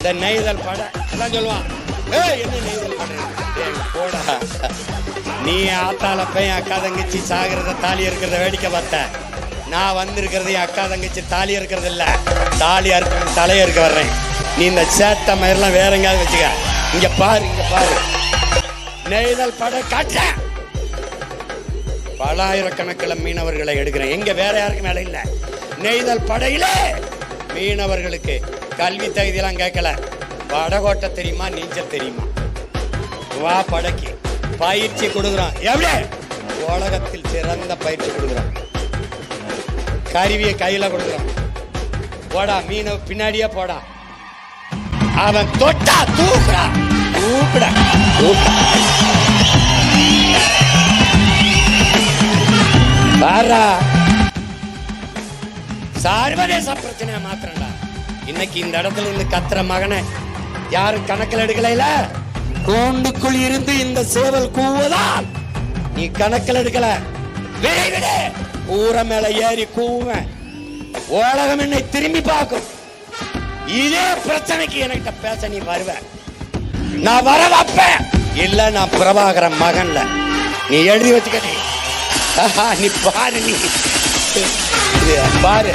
இந்த நெய்தல் படை எல்லாம் சொல்லுவான். என்ன நெய்தல் படை போடா. நீ ஆத்தால பையன் அக்கா தங்கச்சி சாகிறத தாலி இருக்கிறத வேடிக்கை பார்த்த. நான் வந்திருக்கிறது என் அக்கா தங்கச்சி தாலி இருக்கிறது இல்ல. தாலி அறுக்கணும் தலைய இருக்க வர்றேன். நீ இந்த சேட்டை மயிரெல்லாம் வேற எங்கேயாவது வச்சுக்க. இங்க பாரு இங்க பாரு. நெய்தல் படை காட்ட. பலாயிரக்கணக்கில் மீனவர்களை எடுக்கிறேன். எங்க வேற யாருக்கும் வேலை இல்லை. நெய்தல் படையிலே மீனவர்களுக்கு கல்வி தகுதியெல்லாம் கேட்கல. படகோட்ட தெரியுமா நீச்சல் தெரியுமா? வா படைக்கு. பயிற்சி கொடுக்குறோம் எப்படி? உலகத்தில் சிறந்த பயிற்சி கொடுக்குறோம் கருவியை கையில கொடுக்குறோம் போடா மீனவ பின்னாடியே போடா. அவன் தொட்டா தூக்குடா. தூக்குடா தூக்குடா பாரா சர்வதேச பிரச்சனையை மாத்திரண்டா இன்னைக்கு இந்த இடத்துல இருந்து கத்துற மகனை யாரும் கணக்கில் எடுக்கல கூண்டுக்குள் இருந்து இந்த சேவல் கூவதால் நீ கணக்கில் எடுக்கல. விரைவிடு ஊர மேல ஏறி கூவுவேன். உலகம் என்னை திரும்பி பார்க்கும். இதே பிரச்சனைக்கு என்கிட்ட பேச நீ வருவ. நான் வர வைப்பேன். இல்ல நான் பிரபாகர மகன்ல. நீ எழுதி வச்சுக்க நீ. நீ பாரு நீ. இது பாரு.